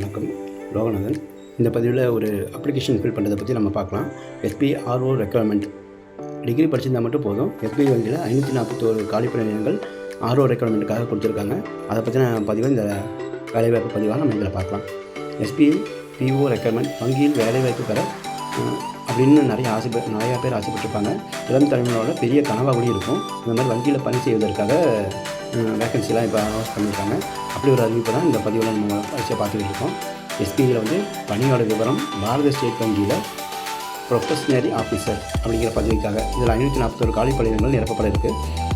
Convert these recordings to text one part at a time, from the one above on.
வணக்கம். லோகநாதன் இந்த பதிவில் ஒரு அப்ளிகேஷன் ஃபில் பண்ணுறதை பற்றி நம்ம பார்க்கலாம். எஸ்பிஐ ஆர்ஓ ரெக்குவயர்மெண்ட் டிகிரி படிச்சிருந்தால் மட்டும் போதும். எஸ்பிஐ வங்கியில் ஐநூற்றி நாற்பத்தோரு காலிப்பணி நிலையங்கள் ஆர்ஓ ரெக்குவயர்மெண்ட்டுக்காக கொடுத்துருக்காங்க. அதை பற்றின பதிவு இந்த வேலைவாய்ப்பு பதிவாக நம்ம இதில் பார்க்கலாம். எஸ்பிஐ பிஓ ரெக்குவயர்மெண்ட் வங்கியில் வேலைவாய்ப்பு பெற அப்படின்னு நிறைய ஆசை நிறையா பேர் ஆசைப்பட்டிருப்பாங்க. இளம் தலைமுறையோட பெரிய கனவாக கூட இருக்கும். இந்த மாதிரி வங்கியில் பணி செய்வதற்காக வேக்கன்சிலாம் இப்போ அனௌன்ஸ் பண்ணியிருக்காங்க. அப்படி ஒரு அறிவிப்பு தான் இந்த பதிவில் நம்ம வச்சு பார்த்துக்கிட்டு இருக்கோம். எஸ்பியில் வந்து பணியோட விவரம் பாரத ஸ்டேட் வங்கியில் ப்ரொஃபஷனரி ஆஃபீஸர் அப்படிங்கிற பதவிக்காக. இதில் ஐநூற்றி நாற்பத்தொரு காலி பணியிடங்கள் நிரப்பப்பட இருக்குது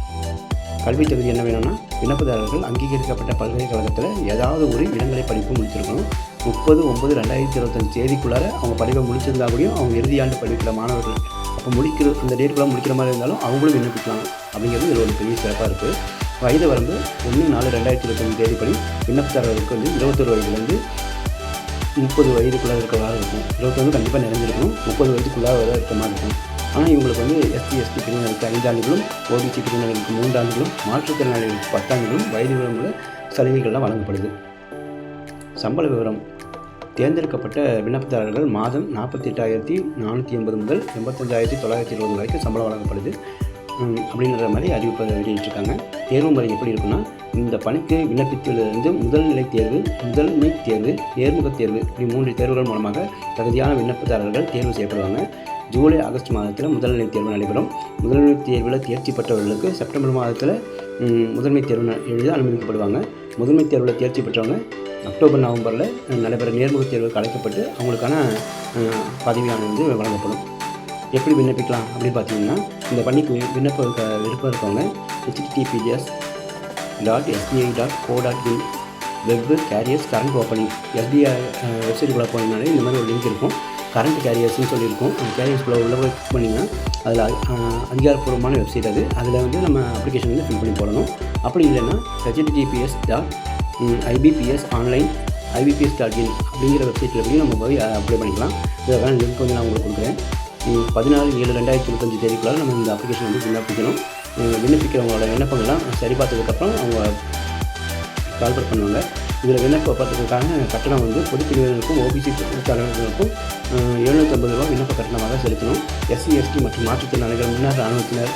கல்வி தகுதி என்ன வேணும்னா விண்ணப்பதாரர்கள் அங்கீகரிக்கப்பட்ட பல்கலைக்கழகத்தில் ஏதாவது ஒரு இளங்கலை படிப்பு முடிச்சிருக்கணும். முப்பது ஒம்பது ரெண்டாயிரத்தி இருபத்தஞ்சு தேதிக்குள்ளார அவங்க படிப்பை முடிச்சிருந்தா கூடயும் அவங்க இறுதியாண்டு படிக்கிற மாணவர்கள். அப்போ முடிக்கிற அந்த டேட்டுக்குள்ளே முடிக்கிற மாதிரி இருந்தாலும் அவங்களும் விண்ணப்பிக்கலாம். அப்படிங்கிறது இதில் ஒரு பெரிய சிறப்பாக இருக்குது வயது வரம்பு ஒன்று நாலு ரெண்டாயிரத்தி இருபத்தஞ்சு தேதிப்படி விண்ணப்பதாரர்களுக்கு வந்து இருபத்தொரு வயதுலேருந்து முப்பது வயதுக்குள்ளே இருக்கிறதாக இருக்கும். இருபத்தொன்று கண்டிப்பாக நிறைஞ்சிருக்கும் முப்பது வயதுக்குள்ளாக வர இருக்க மாதிரி இருக்கும். ஆனால் இவங்களுக்கு வந்து எஸ்டி எஸ்டி பிரிவினருக்கு ஐந்து ஆண்டுகளும் ஓபிசி பிரிவினருக்கு மூன்று ஆண்டுகளும் மாற்றுத்திறனாளிகளுக்கு பத்தாண்டுகளும் வயது வரம்புல சலுகைகள்லாம் வழங்கப்படுது. சம்பள விவரம். தேர்ந்தெடுக்கப்பட்ட விண்ணப்பதாரர்கள் மாதம் நாற்பத்தெட்டாயிரத்தி நானூற்றி எண்பது முதல் எண்பத்தஞ்சாயிரத்தி தொள்ளாயிரத்தி இருபது வரைக்கும் சம்பளம் வழங்கப்படுது. அப்படின்ற மாதிரி அறிவிப்பை வெளியிட்டிருக்காங்க. தேர்வு முறை எப்படி இருக்குன்னா இந்த பணிக்கு விண்ணப்பித்ததிலிருந்து முதல்நிலை தேர்வு முதன்மை தேர்வு நேர்முக தேர்வு இப்படி மூன்று தேர்வுகள் மூலமாக தகுதியான விண்ணப்பதாரர்கள் தேர்வு செய்யப்படுவாங்க. ஜூலை ஆகஸ்ட் மாதத்தில் முதல்நிலை தேர்வு நடைபெறும். முதல்நிலை தேர்வில் தேர்ச்சி பெற்றவர்களுக்கு செப்டம்பர் மாதத்தில் முதன்மை தேர்வு எழுத அனுமதிக்கப்படுவாங்க. முதன்மை தேர்வில் தேர்ச்சி பெற்றவங்க அக்டோபர் நவம்பரில் நடைபெற நேர்முகத் தேர்வுக்கு அழைக்கப்பட்டு அவங்களுக்கான பதவியானது வழங்கப்படும். எப்படி விண்ணப்பிக்கலாம் அப்படின்னு பார்த்தீங்கன்னா இந்த பணிக்கு விண்ணப்ப இருக்க- விருப்பம் இருக்கவங்க HTTPS dot SBI dot co dot in web careers current opening SBI வெப்சைட்டுக்குள்ளே போனீங்கனாலே இந்த மாதிரி ஒரு லிங்க் இருக்கும். கரண்ட் கேரியர்ஸ்னு சொல்லியிருக்கோம். அந்த கேரியர்ஸ்குள்ளே உள்ள போய் click பண்ணிங்கன்னா அதில் அதிகாரப்பூர்வமான வெப்சைட் அது. அதில் வந்து நம்ம அப்ளிகேஷன் வந்து ஃபில் பண்ணி போடணும். அப்படி இல்லைன்னா HTTPS dot IBPS online IBPS dot in அப்படிங்கிற வெப்சைட்டில் போய் நம்ம போய் அப்ளை பண்ணிக்கலாம். இதற்கான லிங்க் வந்து நான் உங்களுக்கு கொடுக்குறேன். பதினாலு ஏழு ரெண்டாயிரத்தி இருபத்தஞ்சி தேதிக்குள்ளார நம்ம இந்த அப்ளிகேஷன் வந்து விண்ணப்பிக்கணும். விண்ணப்பிக்கிறவங்களோட விண்ணப்பங்கள்லாம் சரி பார்த்ததுக்கப்புறம் அவங்க கால்பர் பண்ணுவாங்க. இதில் விண்ணப்ப விண்ணப்பப்படுறதுக்கான கட்டணம் வந்து பொது பிரிவினருக்கும் ஓபிசி தலைவர்களுக்கும் எழுநூற்றம்பது ரூபா விண்ணப்ப கட்டணமாக செலுத்தணும். எஸ்சி எஸ்டி மற்றும் மாற்றுத்திறனாளிகள் முன்னாள் இராணுவத்தினர்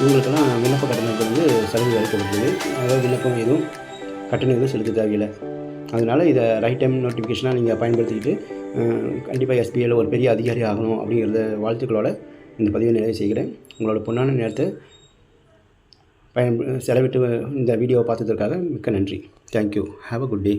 இவங்களுக்கெல்லாம் விண்ணப்ப கட்டணத்துக்கு வந்து சலுகை அளிக்கப்படுகிறது. அதாவது விண்ணப்பம் எதுவும் கட்டணம் எதுவும் செலுத்த தேவையில்லை. அதனால் இதை ரைட் டைம் நோட்டிஃபிகேஷனாக நீங்கள் பயன்படுத்திக்கிட்டு கண்டிப்பாக எஸ்பிஐயில் ஒரு பெரிய அதிகாரி ஆகணும் அப்படிங்கிறத வாழ்த்துக்களோட இந்த பதிவை நிறைவு செய்கிறேன். உங்களோட பொண்ணான நேரத்தை பயன் செலவிட்டு இந்த வீடியோவை பார்த்ததற்காக மிக்க நன்றி. Thank you have a good day